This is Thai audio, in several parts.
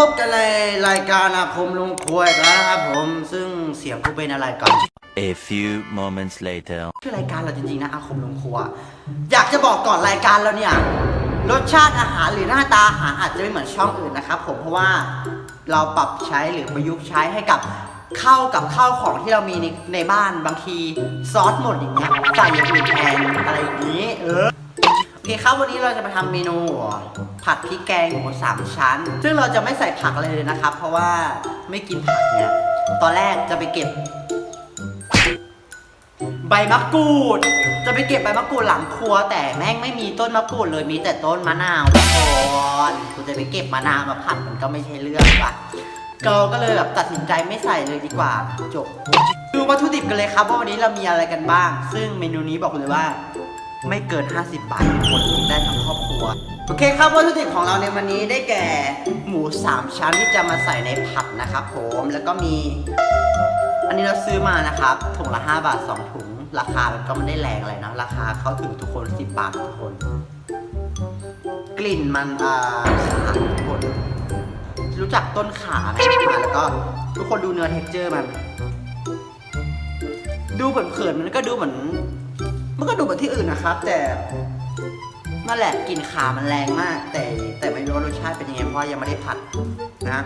พบกันในรายการอาคมลุงครัวอีกแล้วนะครับผม ซึ่งเสียงกูเป็นอะไรก่อน A few moments later. ชื่อรายการเราจริงๆนะอาคมลงครัว อยากจะบอกก่อนรายการเราเนี่ย รสชาติอาหารหรือหน้าตาอาหารอาจจะไม่เหมือนช่องอื่นนะครับผม เพราะว่าเราปรับใช้หรือประยุกต์ใช้ให้กับเข้ากับข้าวของที่เรามีในในบ้านบางทีซอสหมดอย่างเงี้ยใส่อย่างอื่นแทนอะไรอย่างนี้ เออโอ เคครับวันนี้เราจะมาทำเมนู ผัดพริกแกงหมูสามชั้น ซึ่งเราจะไม่ใส่ผักอะไรเลยนะครับ เพราะว่าไม่กินผักเนี่ย ตอนแรกจะไปเก็บ ใบมะกรูด จะไปเก็บใบมะกรูดหลังครัว แต่แม่งไม่มีต้นมะกรูดเลยมีแต่ต้นมะนาวทุกคนกูจะไปเก็บมะนาวมาผัดมันก็ไม่ใช่เรื่องปะก็ก็เลยแบบตัดสินใจไม่ใส่เลยดีกว่าจบดูวัตถุดิบกันเลยครับว่าวันนี้เรามีอะไรกันบ้าง ซึ่งเมนูนี้บอกเลยว่า ไม่เกิน 50 บาทคนกินได้ทั้งครอบครัว โอเคครับวัตถุดิบของเราในวันนี้ได้แก่หมู 3 ชั้นที่จะมาใส่ในผัดนะครับผมแล้วก็มี อันนี้เราซื้อมานะครับถุงละ 5 บาท 2 ถุง ราคามันก็ไม่ได้แรงอะไรนะราคาเข้าถึงทุกคน 10 บาททุกคน กลิ่นมันอ่าขาทุกคน รู้จักต้นขาไหมขาแล้วก็ทุกคนดูเนื้อเท็กเจอร์มัน ดูเผินๆมันก็ดูเหมือน มันก็ดูเหมือนที่อื่นนะครับ แต่นั่นแหละกลิ่นขามันแรงมาก แต่แต่ไม่รู้ว่ารสชาติเป็นยังไงเพราะว่ายังไม่ได้ผัดนะ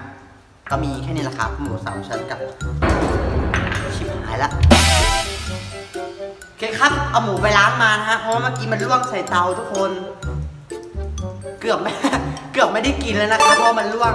ก็มีแค่นี้แหละครับ หมูสามชั้นกับชิบหายละโอเคครับ เอาหมูไปล้างมานะฮะเพราะว่าเมื่อกี้มันล่วงใส่เตาทุกคน เกือบไม่ เกือบไม่ได้กินแล้วนะครับเพราะมันล่วง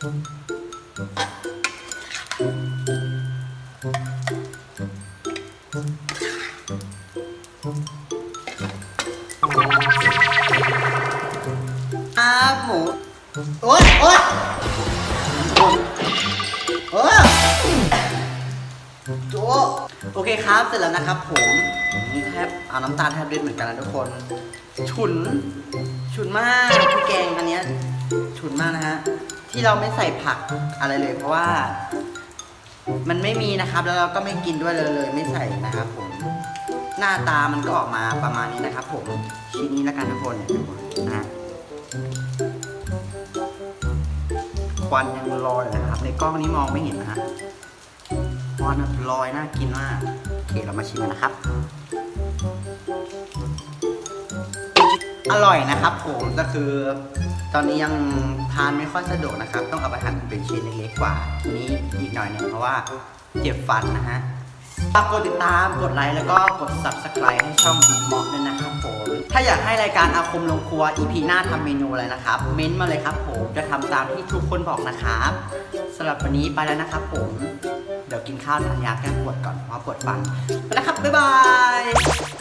ครับหมูโอ๊ยโอ๊ยโอ้โจโอเคครับเสร็จแล้วนะครับผม นี่แทบเอาน้ำตาลแทบเล่นเหมือนกันนะทุกคน ฉุน ฉุนมากพี่แกงอันเนี้ยฉุนมากนะฮะ ที่เราไม่ใส่ผักอะไรเลย เพราะว่า มันไม่มีนะครับ แล้วเราก็ไม่กินด้วยเลยเลย ไม่ใส่นะครับ ผม หน้าตามันก็ออกมาประมาณนี้นะครับ ผมชิ้นนี้แล้วกันทุกคนเนี่ยทุกคนนะฮะควันยังลอยอยู่นะครับ ในกล้องนี้มองไม่เห็นนะฮะควันลอยน่ากินมากโอเคเรามาชิมกันนะครับ อร่อยนะครับ ผมก็คือ ตอนนี้ยังทานไม่ค่อยสะดวกนะครับ ต้องเอาไปหั่นเป็นชิ้นเล็กๆกว่าทีนี้อีกหน่อยหนึงเพราะว่าเจ็บฟันนะฮะฝากกดติดตามกดไลค์แล้วก็กด subscribe ให้ช่องบิ๊กมอกด้วยนะครับผม ถ้าอยากให้รายการอาคมลงครัว EP หน้าทำเมนูอะไรนะครับ เม้นต์มาเลยครับผมจะทำตามที่ทุกคนบอกนะครับสำหรับวันนี้ไปแล้วนะครับผม เดี๋ยวกินข้าวทานยาแก้ปวดก่อนเพราะปวดฟันไปแล้วครับ บ๊ายบาย